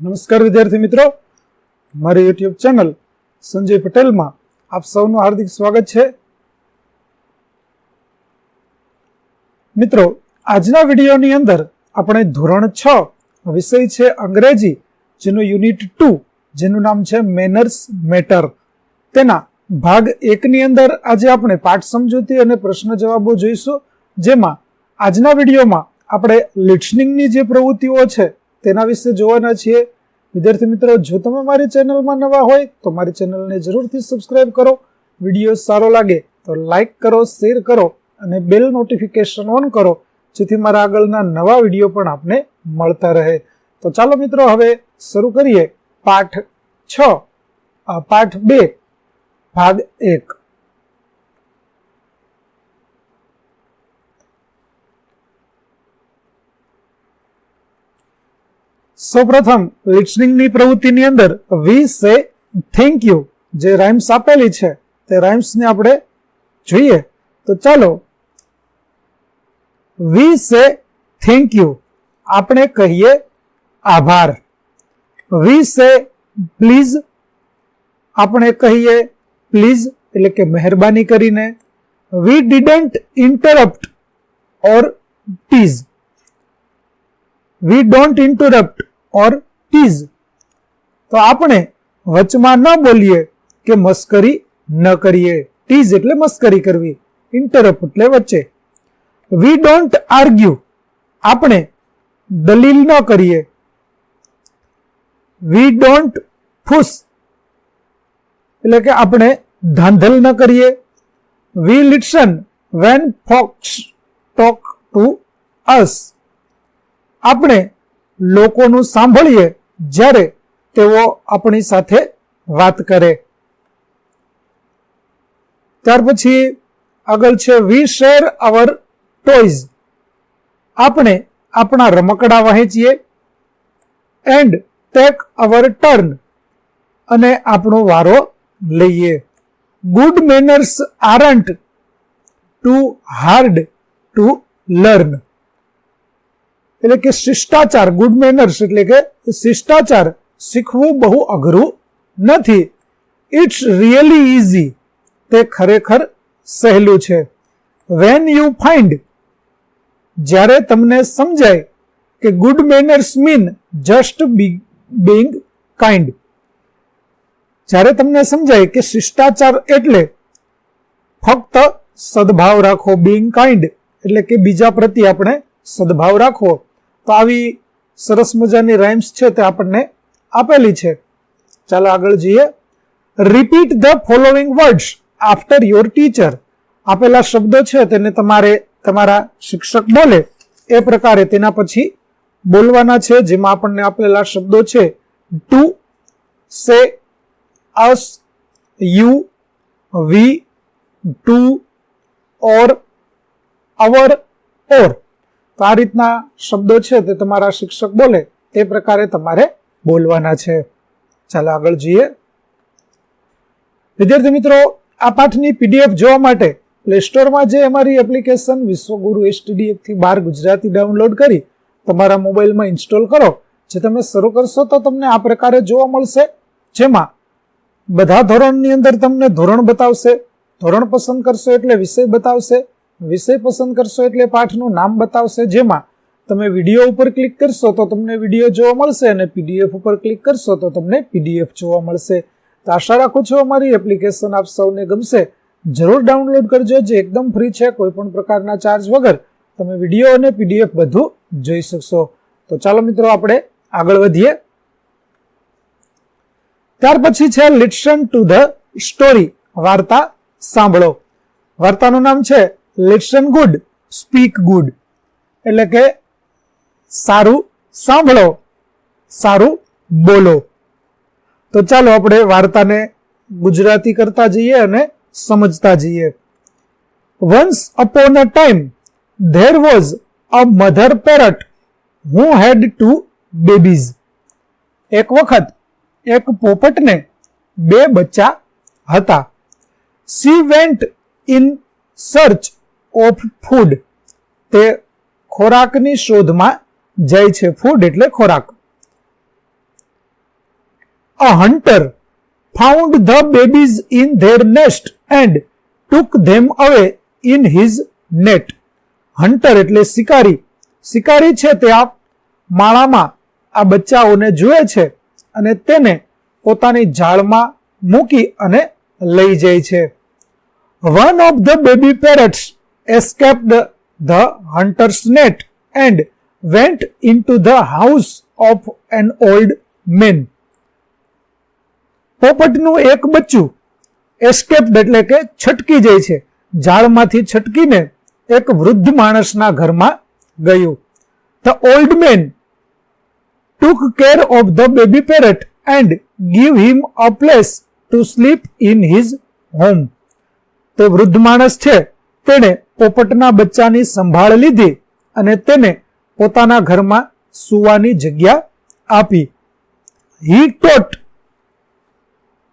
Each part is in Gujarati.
નમસ્કાર વિદ્યાર્થી મિત્રો. મારી યુટ્યુબ ચેનલ સંજય પટેલમાં આપ સૌનું હાર્દિક સ્વાગત છે. મિત્રો, આજના વિડીયોની અંદર આપણે ધોરણ છ વિષય છે અંગ્રેજી, જેનું યુનિટ ટુ, જેનું નામ છે મેનર્સ મેટર. તેના ભાગ એકની અંદર આજે આપણે પાઠ સમજૂતી અને પ્રશ્ન જવાબો જોઈશું, જેમાં આજના વિડીયોમાં આપણે લિસનિંગની જે પ્રવૃત્તિઓ છે તેના વિશે જોવાના છીએ. વિદ્યાર્થી મિત્રો, જો તમે મારી ચેનલમાં નવા હોય, તો મારી ચેનલને જરૂરથી સબસ્ક્રાઇબ કરો. વીડિયો સારો લાગે, તો લાઈક કરો શેર કરો અને બેલ નોટિફિકેશન ઓન કરો, જેથી મારા આગળના નવા વીડિયો પણ આપને મળતા રહે. તો ચાલો મિત્રો, હવે શરૂ કરીએ. પાઠ છ. પાઠ બે. ભાગ એક. સૌપ્રથમ લિસનિંગની પ્રવૃત્તિની અંદર વી સે થેન્ક યુ જે રાઇમ્સ આપેલી છે, તે રાઇમ્સને આપણે જોઈએ. તો ચાલો વી સે થેન્ક યુ આપણે કહીએ આભાર. વી સે પ્લીઝ આપણે કહીએ પ્લીઝ એટલે કે મહેરબાની કરીને. We didn't interrupt or tease we don't interrupt or tease. તો આપણે વચમાં ન બોલીએ કે મસ્કરી ન કરીએ. ટીઝ એટલે મસ્કરી કરવી. ઇન્ટરપ્ટ એટલે વચ્ચે. વી ડોન્ટ આર્ગ્યુ આપણે દલીલ ન કરીએ. વી ડોન્ટ ફૂસ એટલે કે આપણે ધાંધલ ન કરીએ. We listen when folks talk to us આપણે લોકોનું સાંભળીએ જ્યારે તેઓ આપણી સાથે વાત કરે. ત્યાર પછી આગળ છે વી શેર અવર ટોયઝ આપણે આપણા રમકડા વહેંચીએ એન્ડ ટેક અવર ટર્ન અને આપણો વારો લઈએ. Good manners aren't too hard to learn. એટલે કે શિષ્ટાચાર ગુડ મેનર્સ એટલે કે શિષ્ટાચાર શીખવું બહુ અઘરું નથી. ઇટ્સ રિયલી ઇઝી તે ખરેખર સહેલું છે. વેન યુ ફાઇન્ડ જ્યારે તમને સમજાય કે good manners mean just being kind જ્યારે તમને સમજાય કે શિષ્ટાચાર એટલે ફક્ત સદભાવ રાખો બીંગ કાઇન્ડ એટલે કે બીજા પ્રત્યે આપણે સદભાવ રાખવો. તો આવી સરસ મજાની રાઇમ્સ છે તે આપણને આપેલી છે. ચાલો આગળ જઈએ. Repeat the following words after your teacher આપેલા શબ્દો છે તેને તમારે તમારા શિક્ષક બોલે. એ પ્રકારે તેના પછી બોલવાના છે, જેમાં આપણને આપેલા શબ્દો છે to say, us, you, we, to, or, our, or. તો આ રીતના શબ્દો છે તે તમારા શિક્ષક બોલે, તે પ્રકારે તમારે બોલવાના છે. ચાલો આગળ જઈએ. વિદ્યાર્થી મિત્રો, આ પાઠની પીડીએફ જોવા માટે પ્લે સ્ટોરમાં જે અમારી એપ્લિકેશન વિશ્વગુરુ એસટીડીએફથી બાર ગુજરાતી ડાઉનલોડ કરી તમારા મોબાઈલમાં ઇન્સ્ટોલ કરો, જે તમે શરૂ કરશો તો તમને આ પ્રકારે જોવા મળશે. જેમાં બધા ધોરણની અંદર તમને ધોરણ બતાવશે, ધોરણ પસંદ કરશો એટલે વિષય બતાવશે વિષય પસંદ કરશો એટલે પાઠનું નામ બતાવશે જેમાં તમે વીડિયો ઉપર ક્લિક કરશો તો તમને વીડિયો જોવા મળશે અને પીડીએફ ઉપર ક્લિક કરશો તો તમને પીડીએફ જોવા મળશે. તો આશા રાખું છું અમારી એપ્લિકેશન આપ સૌને ગમશે. જરૂર ડાઉનલોડ કરજો, જે એકદમ ફ્રી છે કોઈ પણ પ્રકારના ચાર્જ વગર તમે વીડિયો અને પીડીએફ બધું જોઈ શકશો. તો ચાલો મિત્રો, આપણે આગળ વધીએ. ત્યાર પછી છે લિટસન ટુ ધ સ્ટોરી. વાર્તા સાંભળો. વાર્તાનું નામ છે લિસન ગુડ સ્પીક ગુડ એટલે કે સારું સાંભળો. સારું બોલો. તો ચાલો આપણે વાર્તાને ગુજરાતી કરતા જઈએ અને સમજતા જઈએ. Once upon a time there was a mother parrot who had two babies એક વખત, એક પોપટને બે બચ્ચા હતા. She went in search of food. તે ખોરાકની શોધમાં જાય છે. ફૂડ એટલે ખોરાક. A hunter found the babies in their nest and took them away in his net. Hunter એટલે શિકારી. શિકારી છે તે આ માળામાં આ બચ્ચાઓને જુએ છે અને તેને પોતાની જાળમાં મૂકી અને લઈ જાય છે. One of the baby parrots escaped the hunter's net and went into the house of an old man. પોપટનું એક બચ્ચું એસ્કેપ્ડ એટલે કે છટકી જાય છે. ઝાડમાંથી છટકીને એક વૃદ્ધ માણસના ઘરમાં ગયું. The old man took care of the baby parrot and give him a place to sleep in his home તે વૃદ્ધ માણસ છે, તેણે પોપટના બચ્ચાની સંભાળ લીધી અને તેને પોતાના ઘરમાં સુવાની જગ્યા આપી. He taught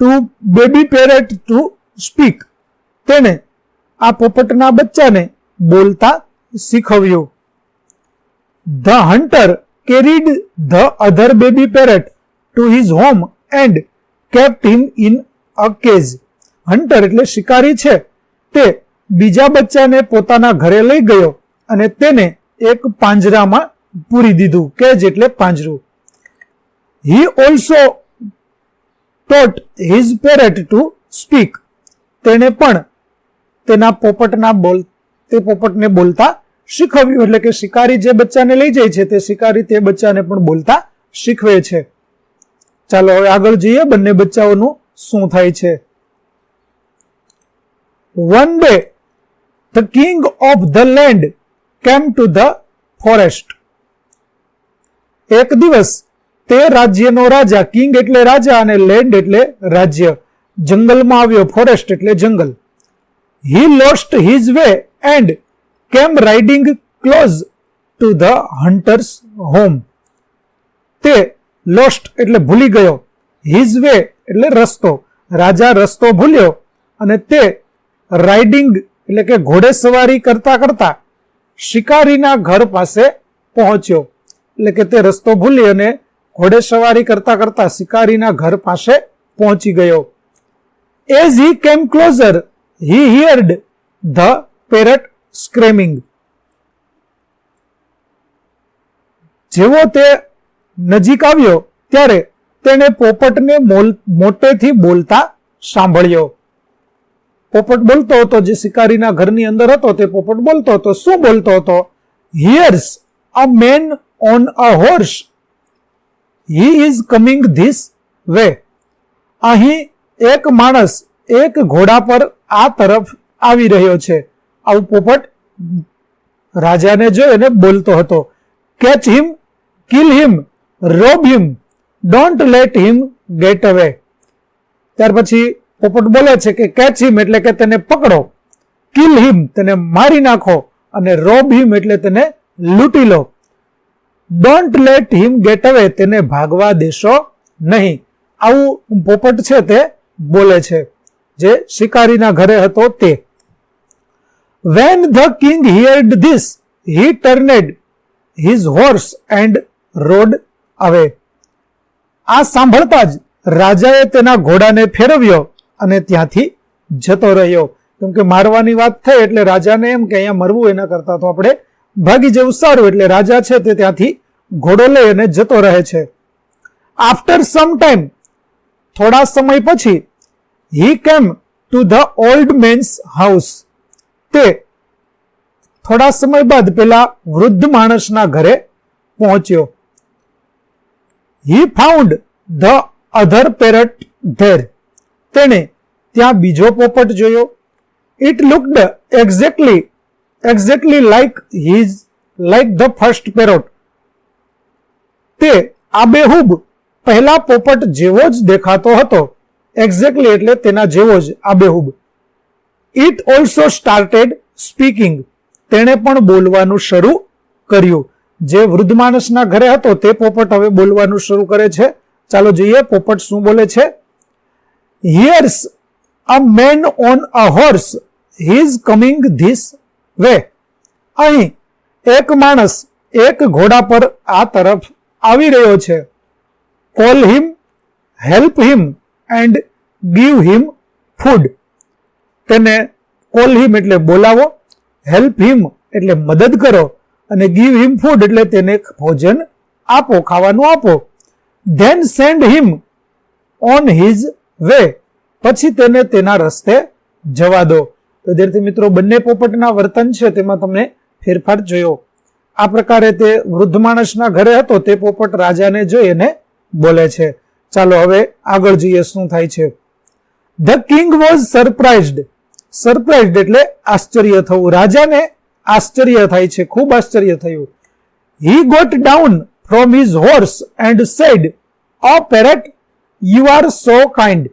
to baby parrot to speak તેણે આ પોપટના બચ્ચાને બોલતા શીખવ્યું. The hunter carried the other baby parrot to his home and kept him in a cage hunter એટલે શિકારી છે. તે બીજા બચ્ચાને પોતાના ઘરે લઈ ગયો અને તેને એક પાંજરામાં પૂરી દીધું કેજ એટલે પાંજરું. He also taught his parrot to speak તેણે પણ તેના પોપટના બોલ, તે પોપટને બોલતા શીખવ્યું, એટલે કે શિકારી જે બચ્ચાને લઈ જાય છે, તે શિકારી તે બચ્ચાને પણ બોલતા શીખવે છે. ચાલો હવે આગળ જઈએ, બંને બચ્ચાઓનું શું થાય છે. One day the king of the land came to the forest એક દિવસ તે રાજ્યનો રાજા કિંગ એટલે રાજા અને લેન્ડ એટલે રાજ્ય. જંગલમાં આવ્યો ફોરેસ્ટ એટલે જંગલ. He lost his way and came riding close to the hunter's home તે લોસ્ટ એટલે ભૂલી ગયો. હિઝ વે એટલે રસ્તો. રાજા રસ્તો ભૂલ્યો અને તે રાઇડિંગ એટલે કે ઘોડે સવારી કરતા કરતા શિકારીના ઘર પાસે પહોંચ્યો. એટલે કે તે રસ્તો ભૂલી અને ઘોડે સવારી કરતા કરતા શિકારીના ઘર પાસે પહોંચી ગયો. As he came closer he heard the parrot screaming જેવો તે નજીક આવ્યો, ત્યારે તેણે પોપટને મોટેથી બોલતા સાંભળ્યો. પોપટ બોલતો હતો, જે શિકારીના ઘરની અંદર હતો, તે પોપટ બોલતો હતો. શું બોલતો હતો? Here's a man on a horse he is coming this way અહીં એક માણસ એક ઘોડા પર આ તરફ આવી રહ્યો છે. આવું પોપટ રાજાને જોઈ અને બોલતો હતો. Catch him kill him rob him don't let him get away ત્યાર પછી પોપટ બોલે છે કે કેચ હિમ એટલે કે તેને પકડો. કિલ હિમ તેને મારી નાખો અને રોબ હિમ એટલે તેને લૂંટી લો. Don't let him get away તેને ભાગવા દેશો નહીં. આવું પોપટ છે તે બોલે છે, જે શિકારીના ઘરે હતો તે. When the king heard this he turned his horse and rode away આ સાંભળતા જ રાજાએ તેના ઘોડાને ફેરવ્યો. અને ત્યાંથી જતો રહ્યો. કેમ કે મારવાની વાત થઈ એટલે રાજાને એમ કે અહીંયા મરવું એના કરતા તો આપણે ભાગી જવું સારું. એટલે રાજા છે તે ત્યાંથી ઘોડો લઈ અને જતો રહે છે. આફ્ટર સમ ટાઈમ થોડા સમય પછી he came to the old man's house તે થોડા સમય બાદ પેલા વૃદ્ધ માણસના ઘરે પહોંચ્યો. He found the other parrot there તેણે ત્યાં બીજો પોપટ જોયો. It looked exactly exactly like his like the first parrot તે આબેહૂબ પહેલા પોપટ જેવો જ દેખાતો હતો. એક્ઝેક્ટલી એટલે તેના જેવો જ આબેહૂબ. ઇટ ઓલ્સો સ્ટાર્ટેડ સ્પીકિંગ તેણે પણ બોલવાનું શરૂ કર્યું. જે વૃદ્ધ માણસના ઘરે હતો તે પોપટ હવે બોલવાનું શરૂ કરે છે. ચાલો જોઈએ પોપટ શું બોલે છે. Here's a man on a horse he is coming this way અહીં એક માણસ એક ઘોડા પર આ તરફ આવી રહ્યો છે. Call him help him and give him food તેને કોલ હિમ એટલે બોલાવો હેલ્પ હિમ એટલે મદદ કરો અને ગીવ હિમ ફૂડ એટલે તેને ભોજન આપો, ખાવાનું આપો. Then send him on his way, પછી તેને તેના રસ્તે જવા દો. તો વિદ્યાર્થી મિત્રો, બંને પોપટના વર્તન છે, તેમાં તમને ફેરફાર જોયો. આ પ્રકારે તે વૃદ્ધ માણસના ઘરે હતો, તે પોપટ રાજાને જોઈ અને બોલે છે, ચાલો હવે આગળ જોઈએ, શું થાય છે? The king was surprised surprised એટલે આશ્ચર્ય થવું. રાજાને આશ્ચર્ય થાય છે, ખૂબ આશ્ચર્ય થયું. He got down from his horse and said a parrot you are so kind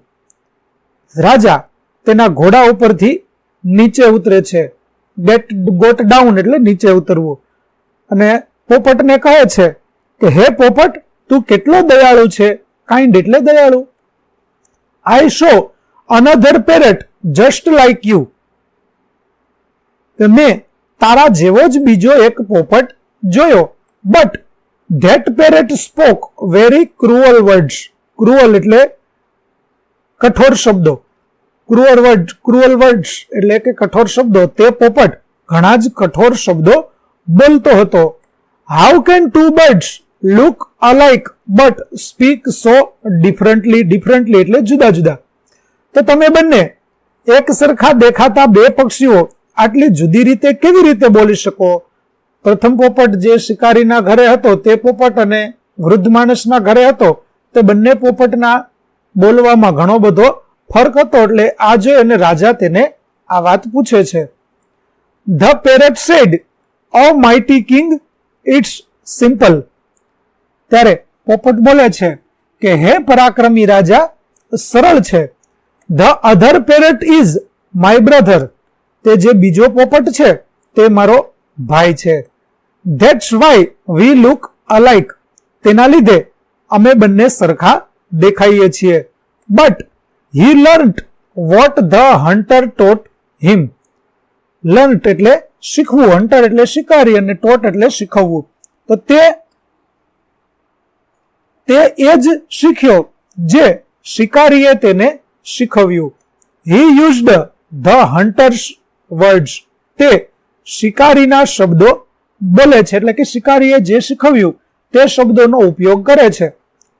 રાજા તેના ઘોડા ઉપરથી નીચે ઉતરે છે. ગેટ ગોટ ડાઉન એટલે નીચે ઉતરવું. અને પોપટને કહે છે કે, હે પોપટ, તું કેટલો દયાળુ છે? કાઇન્ડ એટલે દયાળુ. I saw another parrot just like you મેં તારા જેવો જ બીજો એક પોપટ જોયો. But that parrot spoke very cruel words cruel એટલે કઠોર શબ્દો. ક્રુઅલ વર્ડ ક્રુઅલ વર્ડ્સ એટલે કે કઠોર શબ્દો. તે પોપટ ઘણા જ કઠોર શબ્દો બોલતો હતો. How can two birds look alike but speak so differently differently એટલે જુદા જુદા. તો તમે બંને એક સરખા દેખાતા બે પક્ષીઓ આટલી જુદી રીતે કેવી રીતે બોલી શકો? પ્રથમ પોપટ જે શિકારીના ઘરે હતો, તે પોપટ અને વૃદ્ધ માણસના ઘરે હતો. તે બંને પોપટના બોલવામાં ઘણો બધો ફરક હતો એટલે આ જોઈ અને રાજા તેને આ વાત પૂછે છે. The parrot said oh mighty king it's simple ત્યારે પોપટ બોલે છે કે, હે પરાક્રમી રાજા, સરળ છે. The other parrot is my brother તે જે બીજો પોપટ છે, તે મારો ભાઈ છે. That's why we look alike તેના લીધે અમે બંને સરખા દેખાઈએ છીએ. But he learnt what the hunter taught him learnt એટલે શીખવું હન્ટર એટલે શિકારી અને ટોટ એટલે શીખવવું. તો તે તે એ જ શીખ્યો જે શિકારીએ તેને શીખવ્યું. He used the hunter's words તે શિકારીના શબ્દો બોલે છે. એટલે કે શિકારીએ જે શીખવ્યું તે શબ્દોનો ઉપયોગ કરે છે.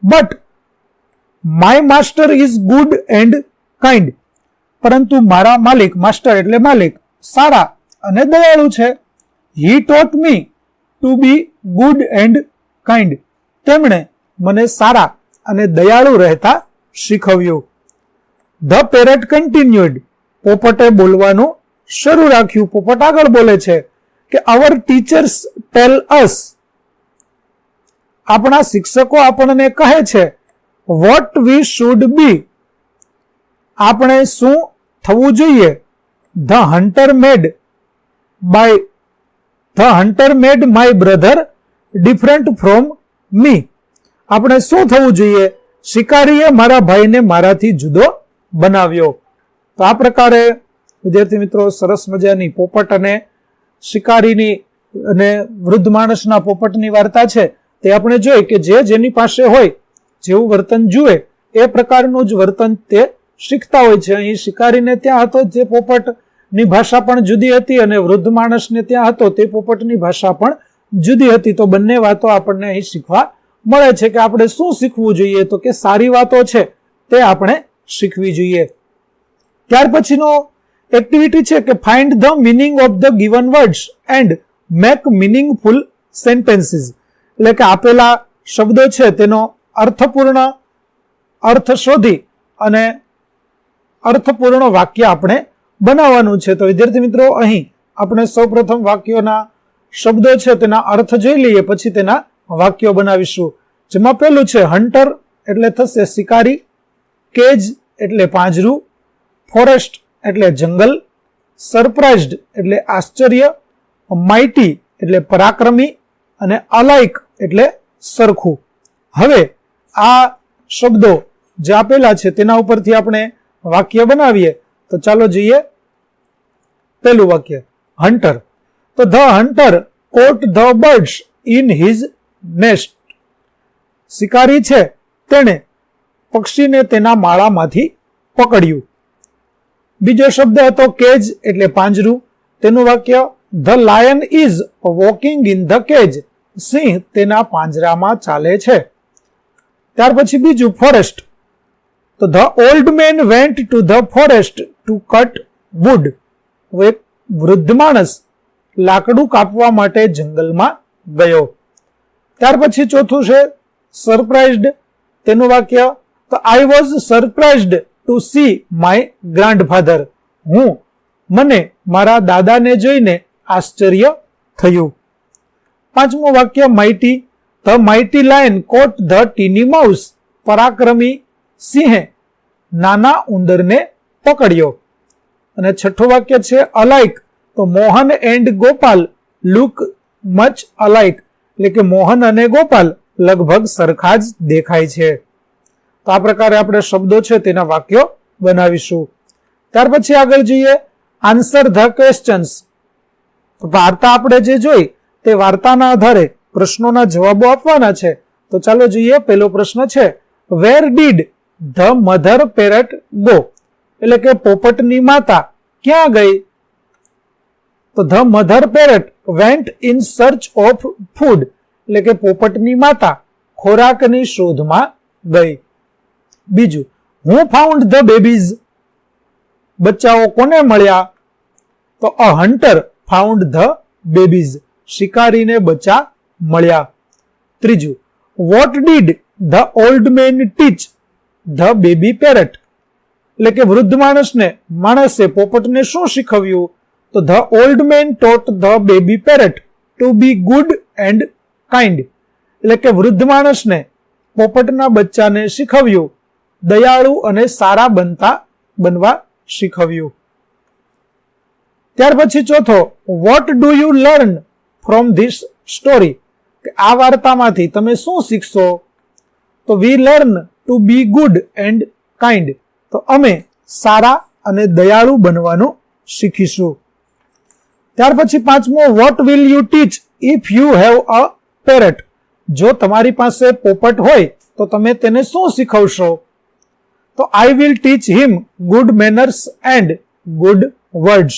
But my master is good and kind પરંતુ મારા માલિક, માસ્ટર એટલે માલિક, સારા અને દયાળુ છે. He taught me to be good and kind તેમણે મને સારા અને દયાળુ રહેતા શીખવ્યું. ધ પેરેટ કન્ટિન્યુડ પોપટે બોલવાનું શરૂ રાખ્યું. પોપટ આગળ બોલે છે કે અવર ટીચર્સ ટેલ અસ આપણા શિક્ષકો આપણને કહે છે વોટ વી શુડ બી આપણે શું થવું જોઈએ? The hunter made by the hunter made my brother different from me આપણે શું થવું જોઈએ? શિકારીએ મારા ભાઈને મારાથી જુદો બનાવ્યો. તો આ પ્રકારે, વિદ્યાર્થી મિત્રો, સરસ મજાની પોપટ અને શિકારીની અને વૃદ્ધ માણસના પોપટની વાર્તા છે. તે આપણે જોઈ કે જે જેની પાસે હોય, જેવું વર્તન જુએ, એ પ્રકારનું જ વર્તન તે શીખતા હોય છે. અહીં શિકારીને ત્યાં હતો, જે પોપટની ભાષા પણ જુદી હતી અને વૃદ્ધ માણસને ત્યાં હતો, તે પોપટની ભાષા પણ જુદી હતી. તો બંને વાતો આપણને અહીં શીખવા મળે છે કે આપણે શું શીખવું જોઈએ. તો કે સારી વાતો છે, તે આપણે શીખવી જોઈએ. ત્યાર પછીનો એક્ટિવિટી છે કે find the meaning of the given words and make meaningful sentences એટલે કે આપેલા શબ્દો છે તેનો અર્થપૂર્ણ અર્થ શોધી અને અર્થપૂર્ણ વાક્ય આપણે બનાવવાનું છે. તો વિદ્યાર્થી મિત્રો, અહીં આપણે સૌપ્રથમ વાક્યોના શબ્દો છે તેના અર્થ જોઈ લઈએ, પછી તેના વાક્યો બનાવીશું. જેમાં પેલું છે, હન્ટર એટલે થશે શિકારી, કેજ એટલે પાંજરું, ફોરેસ્ટ એટલે જંગલ, સરપ્રાઇઝડ એટલે આશ્ચર્ય, માઇટી એટલે પરાક્રમી, અને અલાઇક એટલે સરખું. હવે આ શબ્દો જે આપેલા છે તેના ઉપરથી આપણે વાક્ય બનાવીએ. તો ચાલો જોઈએ પેલું વાક્ય. હન્ટર તો the hunter caught the birds in his nest. શિકારી છે તેણે પક્ષીને તેના માળામાંથી પકડ્યું. બીજો શબ્દ હતો કેજ, એટલે પાંજરું. તેનું વાક્ય the lion is walking in the cage સિંહ તેના પાંજરામાં ચાલે છે. ત્યાર પછી બીજું ફોરેસ્ટ તો the old man went to the forest to cut wood એક વૃદ્ધ માણસ લાકડું કાપવા માટે જંગલમાં ગયો. ત્યાર પછી ચોથું છે સરપ્રાઇઝડ તેનું વાક્ય, તો I was surprised to see my grandfather હું, મને, મારા દાદાને જોઈને આશ્ચર્ય થયું. પાંચમું વાક્ય mighty the mighty lion caught the tiny mouse, પરાક્રમી સિંહે નાના ઉંદરને પકડ્યો. અને છઠ્ઠું વાક્ય છે, અલાઇક. તો Mohan and Gopal look much alike. એટલે કે મોહન અને ગોપાલ લગભગ સરખા જ દેખાય છે. તો આ પ્રકારે આપણે શબ્દો છે તેના વાક્યો બનાવીશું. ત્યાર પછી આગળ જઈએ આન્સર ધ ક્વેશ્ચન્સ વાર્તા આપણે જે જોઈ તે વાર્તાના આધારે પ્રશ્નોના જવાબો આપવાના છે. તો ચાલો જોઈએ પેલો પ્રશ્ન છે where did the mother parrot go એટલે કે પોપટની માતા ક્યાં ગઈ? તો the mother parrot went in search of food એટલે કે પોપટની માતા ખોરાકની શોધમાં ગઈ. બીજું હું ફાઉન્ડ ધ બેબીઝ બચ્ચાઓ કોને મળ્યા? તો a hunter found the babies શિકારીને બચ્ચા મળ્યા. ત્રીજું what did the old man teach the baby parrot એટલે કે વૃદ્ધ માણસને, માણસે પોપટને શું શીખવ્યું? તો the old man taught the baby parrot to be good and kind એટલે કે વૃદ્ધ માણસને, પોપટના બચ્ચાને શીખવ્યું. દયાળુ અને સારા બનતા બનવા શીખવ્યું. ત્યાર પછી ચોથો what do you learn from this story આ વાર્તામાંથી તમે શું શીખશો? તો we learn to be good and kind તો અમે સારા અને દયાળુ બનવાનું શીખીશું. ત્યાર પછી પાંચમો what will you teach if you have a parrot જો તમારી પાસે પોપટ હોય, તો તમે તેને શું શીખવશો? તો I will teach him good manners and good words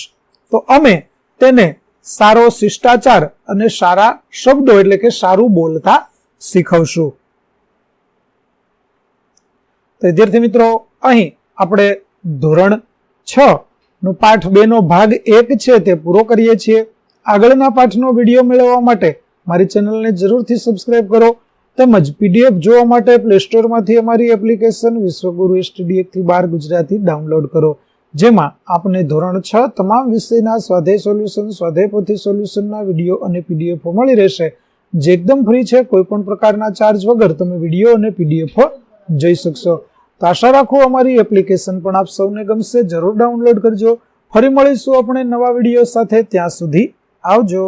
તો અમે તેને સારો શિષ્ટાચાર અને સારા શબ્દો એટલે કે સારું બોલતા શીખવશું. તો વિદ્યાર્થી મિત્રો, અહીં આપણે ધોરણ છ નો પાઠ બે નો ભાગ એક છે તે પૂરો કરીએ છીએ. આગળના પાઠનો વીડિયો મેળવવા માટે મારી ચેનલને જરૂરથી સબસ્ક્રાઇબ કરો તેમજ પીડીએફ જોવા માટે પ્લે સ્ટોરમાંથી અમારી એપ્લિકેશન વિશ્વગુરુ એસટીડીએફથી બાર ગુજરાતી ડાઉનલોડ કરો. જેમાં આપને ધોરણ છ તમામ વિષયના સ્વાધ્યાય સોલ્યુશન સ્વાધ્યાય પોથી સોલ્યુશનના વીડિયો અને પીડીએફો મળી રહેશે. જે એકદમ ફ્રી છે કોઈ પણ પ્રકારના ચાર્જ વગર તમે વીડિયો અને પીડીએફો જોઈ શકશો. તો આશા રાખો અમારી એપ્લિકેશન પણ આપ સૌને ગમશે. જરૂર ડાઉનલોડ કરજો. ફરી મળીશું આપણે નવા વીડિયો સાથે. ત્યાં સુધી આવજો.